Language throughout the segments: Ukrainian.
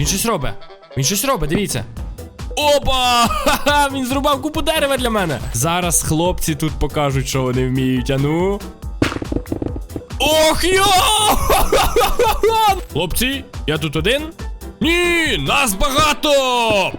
Він щось робить. Він щось робить, дивіться. Опа! Ха-ха! Він зрубав купу дерева для мене. Зараз хлопці тут покажуть, що вони вміють. А ну. Ох йо! Хлопці, я тут один? Ні, нас багато!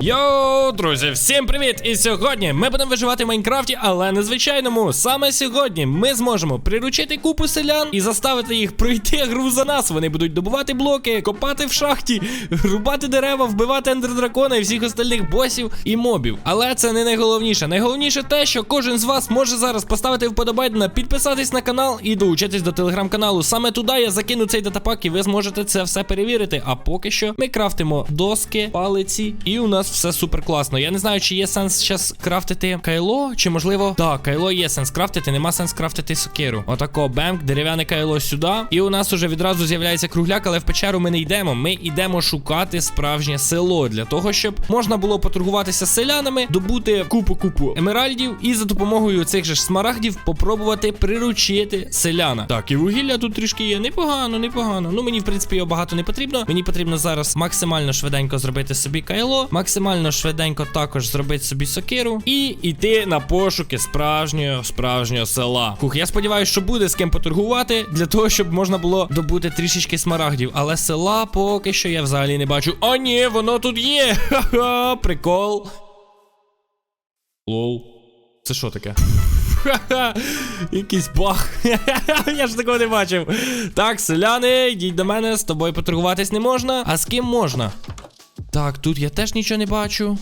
Йоу, друзі, всім привіт! І сьогодні ми будемо виживати в Майнкрафті, але незвичайному. Саме сьогодні ми зможемо приручити купу селян і заставити їх пройти гру за нас. Вони будуть добувати блоки, копати в шахті, рубати дерева, вбивати ендердракона і всіх остальних босів і мобів. Але це не найголовніше. Найголовніше те, що кожен з вас може зараз поставити вподобайдена, підписатись на канал і долучитись до телеграм-каналу. Саме туди я закину цей датапак, і ви зможете це все перевірити. А поки що ми крафтимо доски, палиці, і у нас все супер класно. Я не знаю, чи є сенс зараз крафтити кайло, чи можливо. Так, кайло є сенс крафтити, нема сенс крафтити сокиру. Отако, бемк, дерев'яне кайло сюди. І у нас уже відразу з'являється кругляк, але в печеру ми не йдемо. Ми йдемо шукати справжнє село для того, щоб можна було поторгуватися з селянами, добути купу-купу емеральдів і за допомогою цих же ж смарагдів попробувати приручити селяна. Так, і вугілля тут трішки є. Непогано, непогано. Ну мені в принципі його багато не потрібно. Мені потрібно зараз максимально швиденько зробити собі кайло, максимально швиденько також зробити собі сокиру і йти на пошуки справжнього справжнього села. Хух, я сподіваюся, що буде з ким поторгувати для того, щоб можна було добути трішечки смарагдів. Але села поки що я взагалі не бачу. О, ні, воно тут є. Ха-ха, прикол. Лоу. Це що таке? Ха-ха, якийсь баг. Я ж такого не бачив. Так, селяни, йдіть до мене, з тобою поторгуватись не можна. А з ким можна? Так, тут я теж нічого не бачу.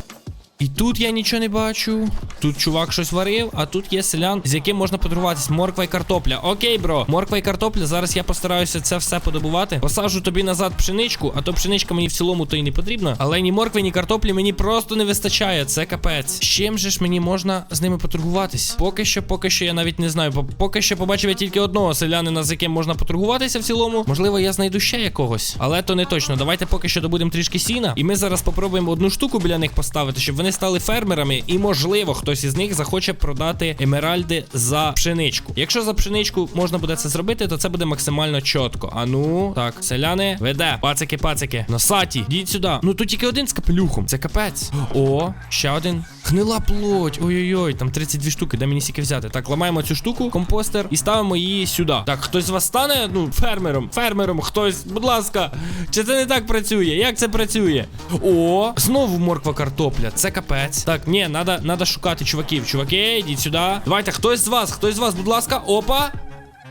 І тут я нічого не бачу. Тут чувак щось варив, а тут є селян, з яким можна поторгуватись. Морква і картопля. Окей, бро. Морква і картопля. Зараз я постараюся це все подобувати. Посаджу тобі назад пшеничку, а то пшеничка мені в цілому то й не потрібна. Але ні моркви, ні картоплі мені просто не вистачає. Це капець. З чим же ж мені можна з ними поторгуватись? Поки що, поки що я навіть не знаю. Поки що побачив я тільки одного селянина, з яким можна поторгуватися в цілому. Можливо, я знайду ще якогось, але то не точно. Давайте поки що добудемо трішки сіна. І ми зараз попробуємо одну штуку біля них поставити, щоб вони стали фермерами. І можливо, хтось із них захоче продати емеральди за пшеничку. Якщо за пшеничку можна буде це зробити, то це буде максимально чітко. А ну, так, селяни, веде. Пацики, пацики. Носаті, діть сюди. Ну тут тільки один з капелюхом. Це капець. О, ще один. Гнила плоть. Ой-ой-ой, там 32 штуки. Де мені стільки взяти? Так, ламаємо цю штуку, компостер, і ставимо її сюди. Так, хтось з вас стане, ну, фермером, фермером, хтось, будь ласка. Чи це не так працює? Як це працює? О, знову морква картопля. Це капець. Так, ні, надо шукати чуваків. Чуваки, йдіть сюди. Давайте, хтось з вас, хтось з вас, будь ласка, опа.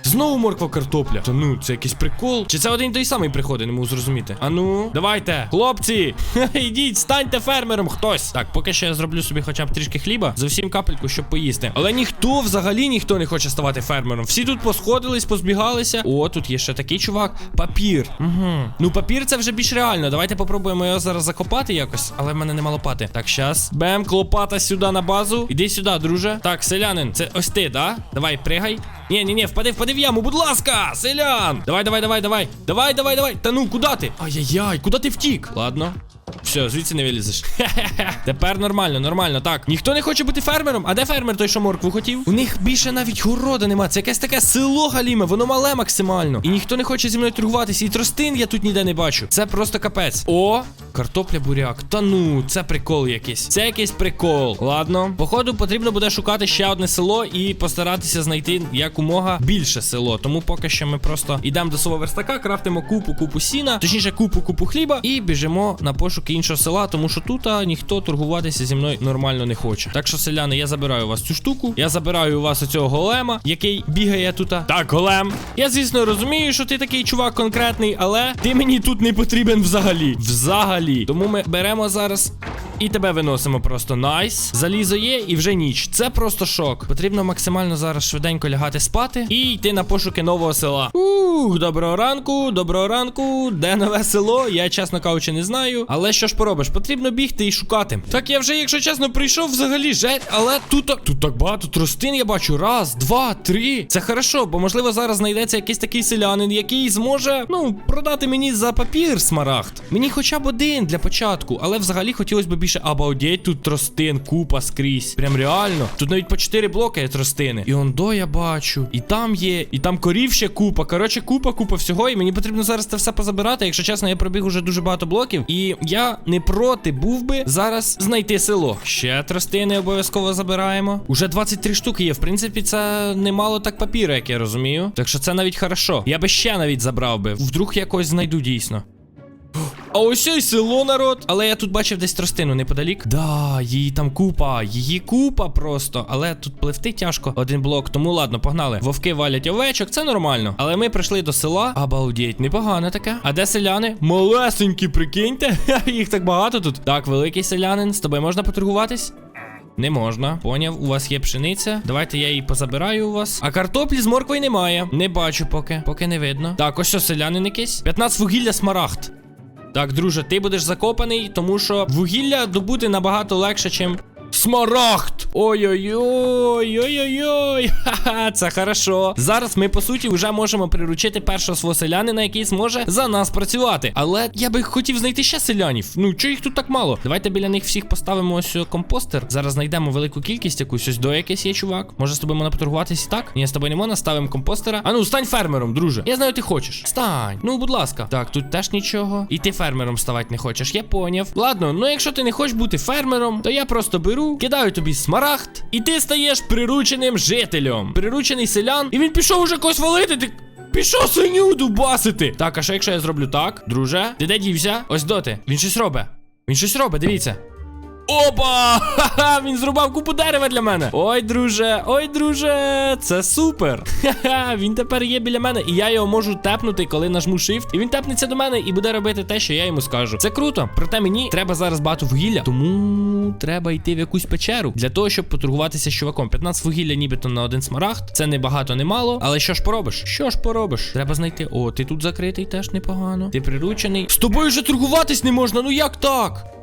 Знову морква картопля. Та ну, це якийсь прикол. Чи це один той самий приходить, не можу зрозуміти. А ну, давайте, хлопці, йдіть, станьте фермером хтось. Так, поки що я зроблю собі хоча б трішки хліба, зовсім капельку, щоб поїсти. Але ніхто взагалі ніхто не хоче ставати фермером. Всі тут посходились, позбігалися. О, тут є ще такий чувак. Папір. Угу. Ну, папір це вже більш реально. Давайте попробуємо його зараз закопати якось, але в мене нема лопати. Так, щас. Бем, лопата сюди на базу. Іди сюди, друже. Так, селянин, це ось ти, да? Давай, пригай. Ні, ні, ні, впади, впади в яму, будь ласка, селян. Давай, давай, давай, давай. Давай, давай, давай. Та ну, куди ти? Ай-яй-яй, куди ти втік? Ладно. Все, звідси не вилізеш. Тепер нормально, нормально. Так, ніхто не хоче бути фермером. А де фермер той, що моркву хотів? У них більше навіть города нема. Це якесь таке село галіме, воно мале максимально. І ніхто не хоче зі мною торгуватися. І тростин я тут ніде не бачу. Це просто капець. О, картопля буряк. Та ну, це прикол якийсь. Це якийсь прикол. Ладно. Походу, потрібно буде шукати ще одне село і постаратися знайти якомога більше село. Тому поки що ми просто йдемо до свого верстака, крафтимо купу, купу сіна, точніше, купу, купу хліба, і біжимо на пошуки іншого села, тому що тут а, ніхто торгуватися зі мною нормально не хоче. Так що, селяни, я забираю у вас цю штуку. Я забираю у вас оцього голема, який бігає тут. Так, голем. Я, звісно, розумію, що ти такий чувак конкретний, але ти мені тут не потрібен взагалі. Взагалі. Тому ми беремо зараз. І тебе виносимо просто найс. Залізо є і вже ніч. Це просто шок. Потрібно максимально зараз швиденько лягати спати і йти на пошуки нового села. Ух, доброго ранку, доброго ранку. Де нове село? Я чесно кажучи, не знаю. Але що ж поробиш? Потрібно бігти і шукати. Так я вже, якщо чесно, прийшов взагалі жесть, але тут так тут так багато тростин я бачу. Раз, два, три. Це хорошо, бо можливо зараз знайдеться якийсь такий селянин, який зможе, ну, продати мені за папір смарагд. Мені хоча б один для початку, але взагалі хотілося б більше обалдеть, тут тростин, купа скрізь. Прям реально. Тут навіть по 4 блоки є тростини. І он до я бачу. І там є, і там корів ще купа. Коротше, купа, купа всього. І мені потрібно зараз це все позабирати. Якщо чесно, я пробіг уже дуже багато блоків. І я не проти був би зараз знайти село. Ще тростини обов'язково забираємо. Уже 23 штуки є. В принципі, це немало так папіру, як я розумію. Так що це навіть хорошо. Я би ще навіть забрав би. Вдруг якось знайду дійсно. А ось і село, народ. Але я тут бачив десь тростину неподалік. Да, її там купа, її купа просто. Але тут пливти тяжко один блок. Тому ладно, погнали. Вовки валять овечок, це нормально. Але ми прийшли до села. Обалдеть, непогано таке. А де селяни? Малесенькі, прикиньте. Їх так багато тут. Так, великий селянин, з тобою можна поторгуватись? Не можна. Поняв, у вас є пшениця. Давайте я її позабираю у вас. А картоплі з морквою немає. Не бачу поки. Поки не видно. Так, ось що селянин якийсь. 15 вугілля смарагд. Так, друже, ти будеш закопаний, тому що вугілля добути набагато легше, чим. Смарагд! Ой-ой-ой, ой-ой-ой. Це хорошо. Зараз ми, по суті, вже можемо приручити першого свого селянина, який зможе за нас працювати. Але я би хотів знайти ще селянів. Ну, чого їх тут так мало? Давайте біля них всіх поставимо ось компостер. Зараз знайдемо велику кількість якусь. Ось до якийсь є чувак. Може з тобою можна поторгуватись і так? Ні, з тобою не можна, ставимо компостера. А ну, стань фермером, друже. Я знаю, ти хочеш. Стань. Ну, будь ласка. Так, тут теж нічого. І ти фермером ставати не хочеш, я поняв. Ладно, ну якщо ти не хочеш бути фермером, то я просто беру, кидаю тобі смарагд, і ти стаєш прирученим жителем. Приручений селян, і він пішов уже когось валити. Ти. Пішов синю дубасити. Так, а що якщо я зроблю так, друже? Ти де дівся? Ось доти. Він щось робить. Він щось робить, дивіться. Опа! Ха-ха! Він зрубав купу дерева для мене. Ой, друже, ой, друже, це супер. Ха-ха, він тепер є біля мене, і я його можу тепнути, коли нажму Shift. І він тепнеться до мене і буде робити те, що я йому скажу. Це круто. Проте мені треба зараз багато вугілля, тому треба йти в якусь печеру для того, щоб поторгуватися з чуваком. 15 вугілля, нібито на один смарагд. Це не багато, не мало. Але що ж поробиш? Що ж поробиш? Треба знайти. О, ти тут закритий теж непогано. Ти приручений. З тобою вже торгуватись не можна. Ну як так?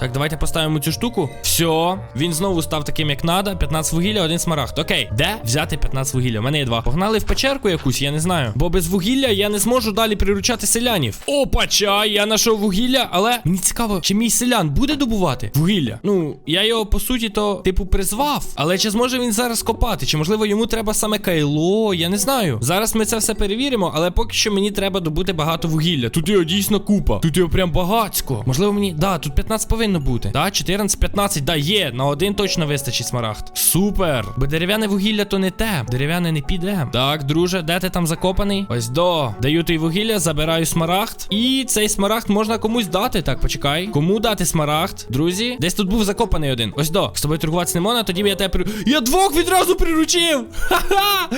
Так, давайте поставимо цю штуку. Все, він знову став таким, як надо. 15 вугілля, один смарагд. Окей, де взяти 15 вугілля? У мене є два. Погнали в печерку якусь, я не знаю. Бо без вугілля я не зможу далі приручати селянів. Опа, чай, я знайшов вугілля, але мені цікаво, чи мій селян буде добувати вугілля? Ну, я його по суті то, типу, призвав. Але чи зможе він зараз копати? Чи можливо йому треба саме кайло? Я не знаю. Зараз ми це все перевіримо, але поки що мені треба добути багато вугілля. Тут його дійсно купа. Тут його прям багацько. Можливо, мені. Да, тут 15 повинно бути. Да, 14-15, да, є. На один точно вистачить смарагд. Супер. Бо дерев'яне вугілля то не те. Дерев'яне не піде. Так, друже, де ти там закопаний? Ось до. Даю тобі вугілля, забираю смарагд. І цей смарагд можна комусь дати. Так, почекай. Кому дати смарагд? Друзі, десь тут був закопаний один. Ось до. З тобою торгуватися не можна, тоді б я тебе при. Я двох відразу приручив! Ха-ха!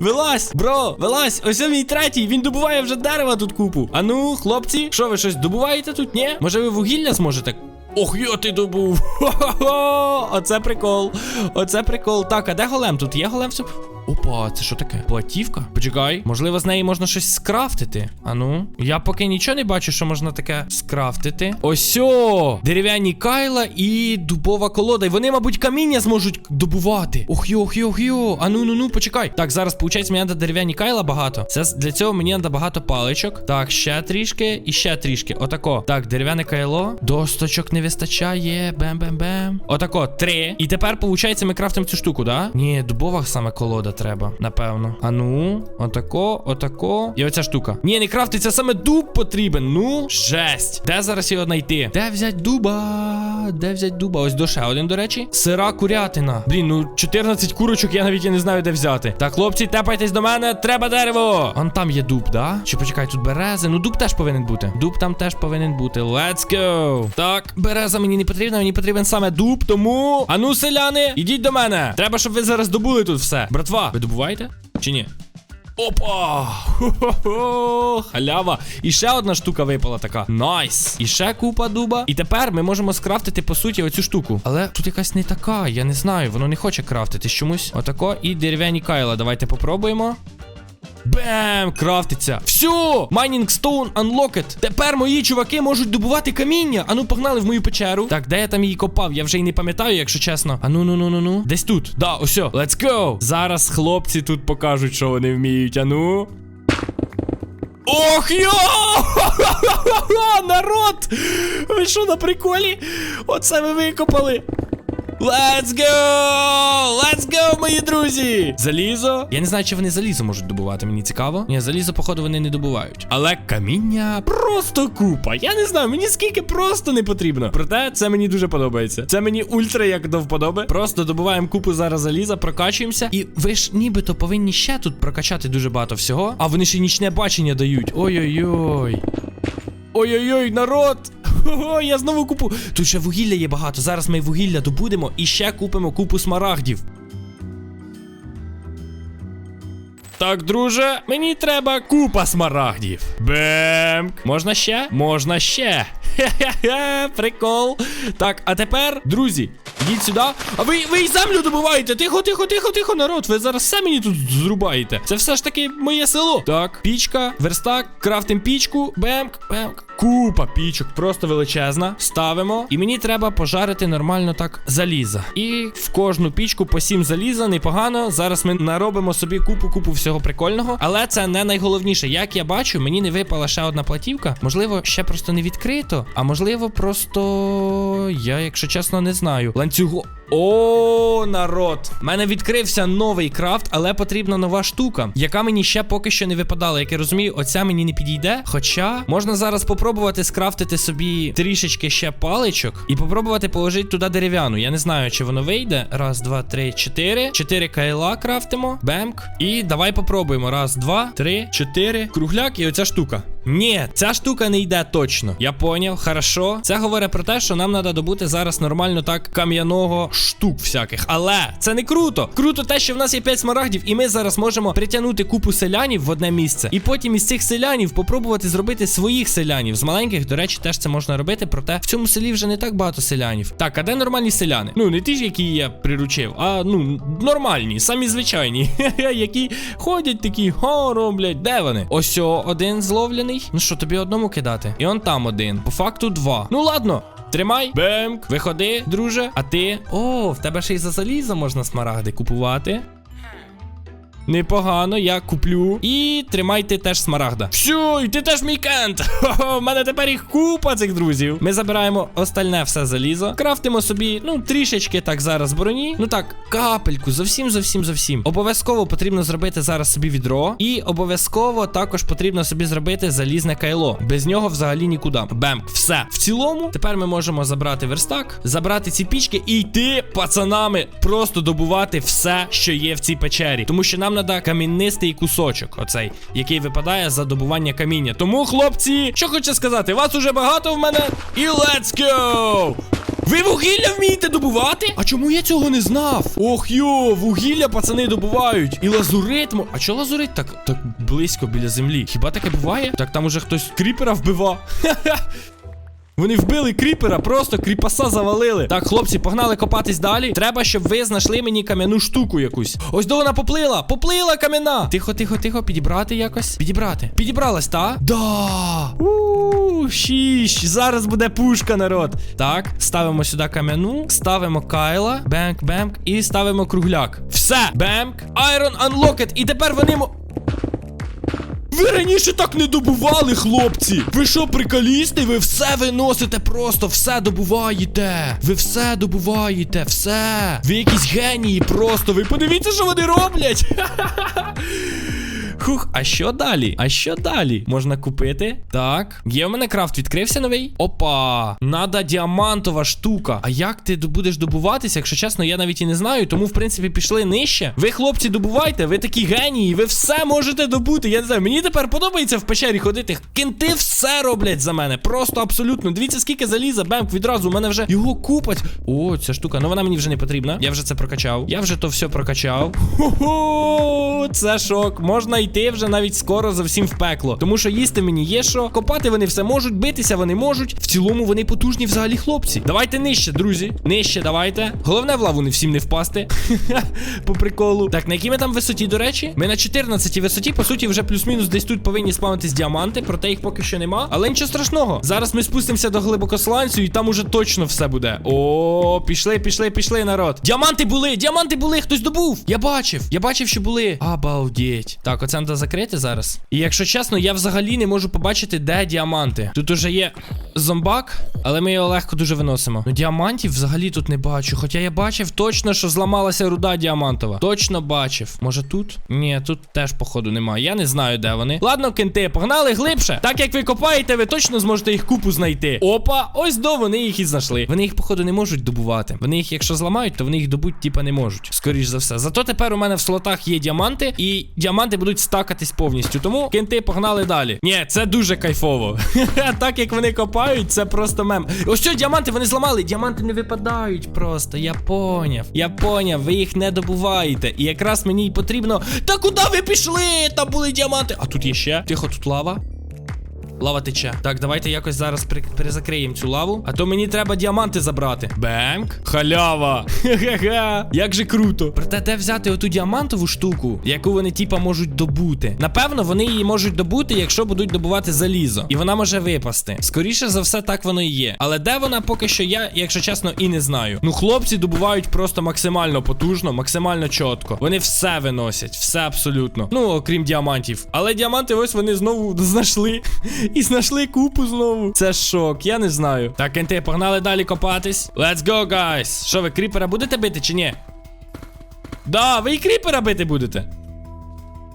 Вилазь, бро, вилазь. Ось мій третій. Він добуває вже дерева тут купу. А ну, хлопці, що ви щось добуваєте тут? Ні? Може ви вугілля зможете? Ох, я ти добув. Хо-хо-хо! Оце прикол. Оце прикол. Так, а де голем? Тут є голем? Опа, це що таке? Платівка? Почекай. Можливо, з неї можна щось скрафтити. А ну. Я поки нічого не бачу, що можна таке скрафтити. Ось о! Дерев'яні кайла і дубова колода. І вони, мабуть, каміння зможуть добувати. Ох йо, ох йо, ох йо. А ну ну ну, почекай. Так, зараз, виходить, мені треба дерев'яні кайла багато. Це для цього мені треба багато паличок. Так, ще трішки і ще трішки. Отако. Так, дерев'яне кайло. Досточок не вистачає. Бем-бем-бем. Отако, три. І тепер, виходить, ми крафтимо цю штуку, да? Ні, дубова саме колода треба, напевно. А ну, отако, отако. І оця штука. Ні, не крафтиться, саме дуб потрібен. Ну, жесть. Де зараз його знайти? Де взять дуба? Де взять дуба? Ось до один, до речі. Сира курятина. Блін, ну 14 курочок, я навіть і не знаю, де взяти. Так, хлопці, тепайтесь до мене, треба дерево. Он там є дуб, да? Чи почекай, тут берези. Ну, дуб теж повинен бути. Дуб там теж повинен бути. Let's go. Так, береза мені не потрібна, мені потрібен саме дуб, тому. Ану, селяни, ідіть до мене. Треба, щоб ви зараз добули тут все. Братва, ви добуваєте? Чи ні? Опа! Хо-хо-хо! Халява! І ще одна штука випала така. Найс! І ще купа дуба. І тепер ми можемо скрафтити, по суті, оцю штуку. Але тут якась не така, я не знаю, воно не хоче крафтитись чомусь. Отако. І дерев'яні кайла. Давайте попробуємо. Бем! Крафтиться. Все! Mining Stone Unlocked. Тепер мої чуваки можуть добувати каміння. Ану, погнали в мою печеру. Так, де я там її копав? Я вже й не пам'ятаю, якщо чесно. Ану, ну, ну, ну, ну. Десь тут. Да, ось. Let's go! Зараз хлопці тут покажуть, що вони вміють. Ану. Ох йо! Народ! ви що на приколі? Оце ви викопали. Let's go! Let's go, мої друзі! Залізо. Я не знаю, чи вони залізо можуть добувати, мені цікаво. Ні, залізо, походу, вони не добувають. Але каміння просто купа. Я не знаю, мені скільки просто не потрібно. Проте це мені дуже подобається. Це мені ультра як до вподоби. Просто добуваємо купу зараз заліза, прокачуємося. І ви ж нібито повинні ще тут прокачати дуже багато всього. А вони ще нічне бачення дають. Ой-ой-ой. Ой-ой-ой, народ! Ого, я знову купу. Тут ще вугілля є багато. Зараз ми вугілля добудемо і ще купимо купу смарагдів. Так, друже, мені треба купа смарагдів. Бемк. Можна ще? Можна ще. Хе-хе-хе, прикол. Так, а тепер, друзі, йдіть сюди. А ви, ви й землю добуваєте. Тихо, тихо, тихо, тихо, народ. Ви зараз все мені тут зрубаєте. Це все ж таки моє село. Так, пічка, верстак, крафтим пічку. Бемк, бемк. Купа пічок, просто величезна. Ставимо. І мені треба пожарити нормально так заліза. І в кожну пічку по сім заліза, непогано. Зараз ми наробимо собі купу-купу всього прикольного. Але це не найголовніше. Як я бачу, мені не випала ще одна платівка. Можливо, ще просто не відкрито. А можливо, просто я, якщо чесно, не знаю. Ланцюго. О, народ! У мене відкрився новий крафт, але потрібна нова штука, яка мені ще поки що не випадала. Як я розумію, оця мені не підійде. Хоча можна зараз попробувати скрафтити собі трішечки ще паличок і попробувати положити туди дерев'яну. Я не знаю, чи воно вийде. Раз, два, три, чотири. Чотири кайла крафтимо. Бемк. І давай попробуємо. Раз, два, три, чотири. Кругляк і оця штука. Ні, ця штука не йде точно. Я поняв, хорошо. Це говорить про те, що нам треба добути зараз нормально так кам'яного штук всяких. Але це не круто. Круто те, що в нас є 5 смарагдів, і ми зараз можемо притягнути купу селянів в одне місце. І потім із цих селянів попробувати зробити своїх селянів. З маленьких, до речі, теж це можна робити. Проте в цьому селі вже не так багато селянів. Так, а де нормальні селяни? Ну, не ті ж, які я приручив, а ну нормальні, самі звичайні, які ходять такі, хо, роблять. Де вони? Ось один зловлений. Ну що, тобі одному кидати? І он там один. По факту два. Ну ладно. Тримай, бемк, виходи, друже. А ти? О, в тебе ще й за залізо можна смарагди купувати. Непогано, я куплю. І тримайте теж смарагда. Все, і ти теж мій кент. Хо-хо, в мене тепер їх купа цих друзів. Ми забираємо остальне все залізо. Крафтимо собі, ну, трішечки так зараз броні. Ну так, капельку, зовсім, зовсім, зовсім. Обов'язково потрібно зробити зараз собі відро. І обов'язково також потрібно собі зробити залізне кайло. Без нього взагалі нікуди. Бемк, все. В цілому, тепер ми можемо забрати верстак, забрати ці пічки і йти пацанами просто добувати все, що є в цій печері. Тому що нам треба каміннистий кусочок, оцей, який випадає за добування каміння. Тому, хлопці, що хочу сказати, вас уже багато в мене. І let's go! Ви вугілля вмієте добувати? А чому я цього не знав? Ох йо, вугілля пацани добувають. І лазурит. А чого лазурит так, так близько біля землі? Хіба таке буває? Так там уже хтось кріпера вбивав. Ха-ха. Вони вбили кріпера, просто кріпаса завалили. Так, хлопці, погнали копатись далі. Треба, щоб ви знайшли мені кам'яну штуку якусь. Ось до вона поплила! Поплила кам'яна! Тихо, тихо, тихо, підібрати якось. Підібрати. Підібралась, та? Да. У, шість. Зараз буде пушка, народ. Так, ставимо сюди кам'яну, ставимо кайла, бемк, бемк, і ставимо кругляк. Все, бемк, Iron Unlocked. І тепер вони. Ви раніше так не добували, хлопці. Ви що, приколісти? Ви все виносите просто, все добуваєте. Ви все добуваєте, все. Ви якісь генії просто. Ви подивіться, що вони роблять. Хух, а що далі? А що далі? Можна купити? Так. Є в мене крафт відкрився новий? Опа! Надо діамантова штука. А як ти будеш добуватися? Якщо чесно, я навіть і не знаю. Тому, в принципі, пішли нижче. Ви, хлопці, добувайте, ви такі генії, ви все можете добути. Я не знаю, мені тепер подобається в печері ходити. Кінти все роблять за мене. Просто абсолютно. Дивіться, скільки заліза, бемк, відразу. У мене вже його купать. О, ця штука. Ну вона мені вже не потрібна. Я вже це прокачав. Я вже то все прокачав. Хо-хо, це шок. Можна йти вже навіть скоро зовсім в пекло. Тому що їсти мені є що. Копати вони все можуть, битися вони можуть. В цілому вони потужні взагалі хлопці. Давайте нижче, друзі. Нижче, давайте. Головне в лаву не всім не впасти. По приколу. Так, на якій ми там висоті, до речі? Ми на 14 висоті, по суті, вже плюс-мінус десь тут повинні спавнитись діаманти, проте їх поки що нема. Але нічого страшного. Зараз ми спустимося до глибокосланцю, і там уже точно все буде. О, пішли, пішли, пішли, народ. Діаманти були, діаманти були, хтось добув. Я бачив, я бачив, що були. Обалдеть. Так, оце треба закрити зараз. І якщо чесно, я взагалі не можу побачити, де діаманти. Тут уже є. зомбак, але ми його легко дуже виносимо. Ну, діамантів взагалі тут не бачу. Хоча я бачив точно, що зламалася руда діамантова. Точно бачив. Може тут? Ні, тут теж, походу, немає. Я не знаю, де вони. Ладно, кенти, погнали глибше. Так як ви копаєте, ви точно зможете їх купу знайти. Опа, ось до вони їх і знайшли. Вони їх, походу, не можуть добувати. Вони їх, якщо зламають, то вони їх добуть, типа, не можуть. Скоріш за все. Зато тепер у мене в слотах є діаманти, і діаманти будуть стакатись повністю. Тому кенти погнали далі. Ні, це дуже кайфово. так як вони копають, це просто мем. Ось що, діаманти вони зламали. Діаманти не випадають просто. Я поняв. Я поняв, ви їх не добуваєте. І якраз мені й потрібно. Та куди ви пішли? Там були діаманти. А тут є ще. Тихо, тут лава. Лава тече. Так, давайте якось зараз перезакриємо цю лаву. А то мені треба діаманти забрати. Бенк. Халява. Хе-хе-хе. Як же круто. Проте де взяти оту діамантову штуку, яку вони типа можуть добути. Напевно, вони її можуть добути, якщо будуть добувати залізо. І вона може випасти. Скоріше за все, так воно і є. Але де вона поки що я, якщо чесно, і не знаю. Ну, хлопці добувають просто максимально потужно, максимально чітко. Вони все виносять, все абсолютно. Ну, окрім діамантів. Але діаманти ось вони знову знайшли. І знайшли купу знову. Це шок, я не знаю. Так, кенти, погнали далі копатись. Let's go, guys. Що ви кріпера будете бити чи ні? Да, ви і кріпера бити будете.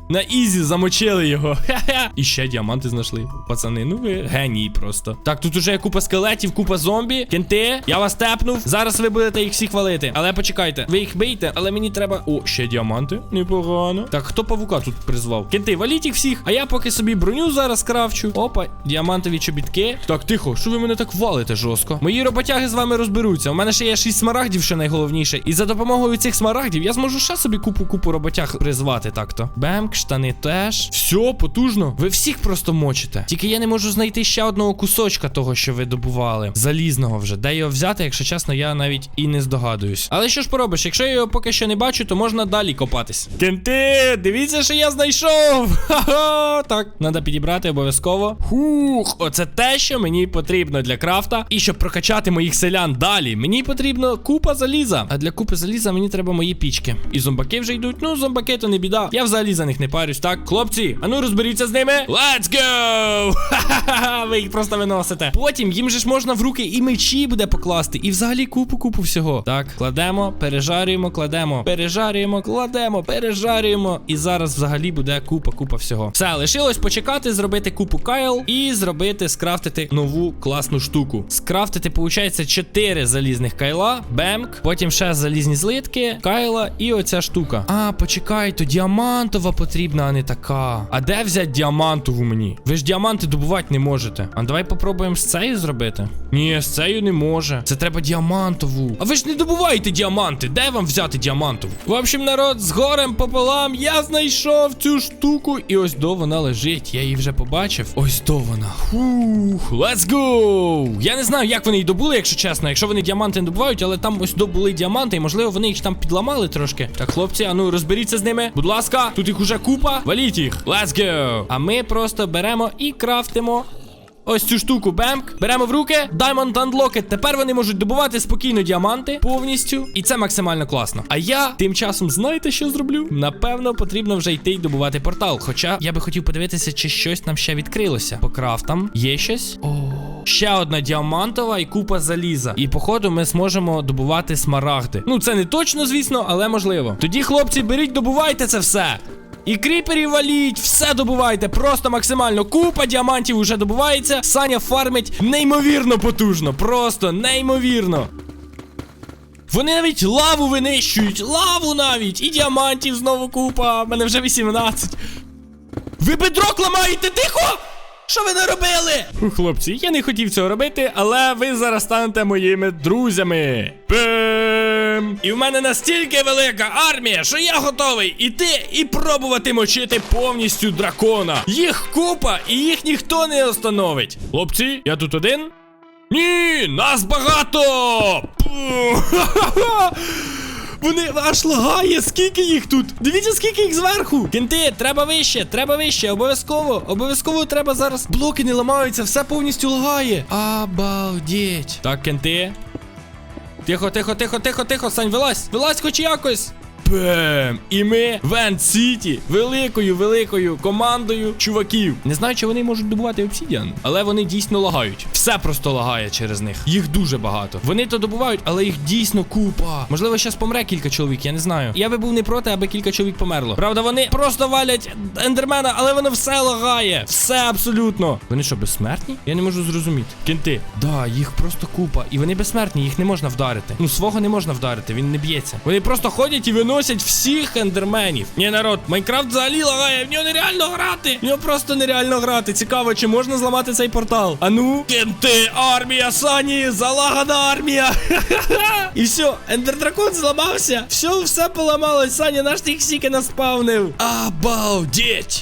На ізі замочили його. Ха-ха. І ще діаманти знайшли. Пацани, ну ви генії просто. Так, тут уже купа скелетів, купа зомбі. Кенти, я вас тепнув. Зараз ви будете їх всіх хвалити. Але почекайте, ви їх бийте, але мені треба. О, ще діаманти. Непогано. Так, хто павука тут призвав? Кенти, валіть їх всіх. А я поки собі броню зараз крафчу. Опа, діамантові чобітки. Так, тихо, що ви мене так валите жорстко? Мої роботяги з вами розберуться. У мене ще є 6 смарагдів, що найголовніше. І за допомогою цих смарагдів я зможу ще собі купу-купу роботяг призвати так-то. Бемк, штани теж. Все, потужно. Ви всіх просто мочите. Тільки я не можу знайти ще одного кусочка того, що ви добували. Залізного вже. Де його взяти, якщо чесно, я навіть і не здогадуюсь. Але що ж поробиш, якщо я його поки що не бачу, то можна далі копатись. Кенти, дивіться, що я знайшов. Ха-ха. Так, треба підібрати обов'язково. Хух, оце те, що мені потрібно для крафта. І щоб прокачати моїх селян далі, мені потрібно купа заліза. А для купи заліза мені треба мої пічки. І зомбаки вже йдуть. Ну, зомбаки то не біда. Я взагалі за них не парюсь. Так, хлопці, а ну розберіться з ними. Let's go! Ха-ха-ха, ви їх просто виносите. Потім їм же ж можна в руки і мечі буде покласти, і взагалі купу-купу всього. Так, кладемо, пережарюємо, кладемо, пережарюємо, кладемо, пережарюємо. І зараз взагалі буде купа-купа всього. Все, лишилось почекати, зробити купу кайл і зробити, скрафтити нову класну штуку. Скрафтити, виходить, 4 залізних кайла, бемк, потім ще залізні злитки, кайла і оця штука. А, почекай, то діамантова потрібна, а не така. А де взяти діамантову мені? Ви ж діаманти добувати не можете. А давай попробуємо з цією зробити. Ні, з цією не може. Це треба діамантову. А ви ж не добуваєте діаманти. Де вам взяти діамантову? В общем, народ, з горем пополам я знайшов цю штуку. І ось до вона лежить. Я її вже побачив. Ось до вона. Фух, let's go! Я не знаю, як вони її добули, якщо чесно. Якщо вони діаманти не добувають, але там ось до були діаманти, і можливо вони їх там підламали трошки. Так, хлопці, а ну розберіться з ними. Будь ласка, тут їх уже купа. Валіть їх. Let's go! А ми просто беремо і крафтимо Ось цю штуку бемк. Беремо в руки. Diamond Unlocked. Тепер вони можуть добувати спокійно діаманти повністю. І це максимально класно. А я тим часом знаєте, що зроблю? Напевно, потрібно вже йти й добувати портал. Хоча я би хотів подивитися, чи щось нам ще відкрилося. По крафтам. Є щось? О. Ще одна діамантова і купа заліза. І походу ми зможемо добувати смарагди. Ну, це не точно, звісно, але можливо. Тоді, хлопці, беріть, добувайте це все. І кріперів валіть, все добувайте, просто максимально. Купа діамантів уже добувається. Саня фармить неймовірно потужно, просто неймовірно. Вони навіть лаву винищують, лаву навіть, і діамантів знову купа. Мене вже 18. Ви бедрок ламаєте, тихо! Що ви наробили? Фу, хлопці, я не хотів цього робити, але ви зараз станете моїми друзями. Пем! І в мене настільки велика армія, що я готовий іти і пробувати мочити повністю дракона. Їх купа, і їх ніхто не остановить. Хлопці, я тут один? Ні, нас багато! Вони аж лагає, скільки їх тут? Дивіться, скільки їх зверху. Кенти, треба вище, треба вище, обов'язково. Обов'язково треба зараз. Блоки не ламаються, все повністю лагає. Обалдеть. Так, кенти. Тихо, тихо, тихо, тихо, тихо, Сань, вилазь, вилазь хоч якось. Бем! І ми в Енд Сіті великою великою командою чуваків. Не знаю, чи вони можуть добувати обсідіан, але вони дійсно лагають. Все просто лагає через них. Їх дуже багато. Вони то добувають, але їх дійсно купа. Можливо, зараз помре кілька чоловік, я не знаю. Я би був не проти, аби кілька чоловік померло. Правда, вони просто валять ендермена, але воно все лагає. Все абсолютно. Вони що, безсмертні? Я не можу зрозуміти. Кінти. Да, їх просто купа. І вони безсмертні, їх не можна вдарити. Ну, свого не можна вдарити, він не б'ється. Вони просто ходять і виносять всіх ендерменів. Ні, народ, Майнкрафт взагалі лагає, в нього нереально грати. В нього просто нереально грати. Цікаво, чи можна зламати цей портал. А ну, кенти, армія, сані, залагана армія. І все, ендердракон зламався. Все, все поламалось. Саня, наш тих сіки наспавнив. Обалдеть.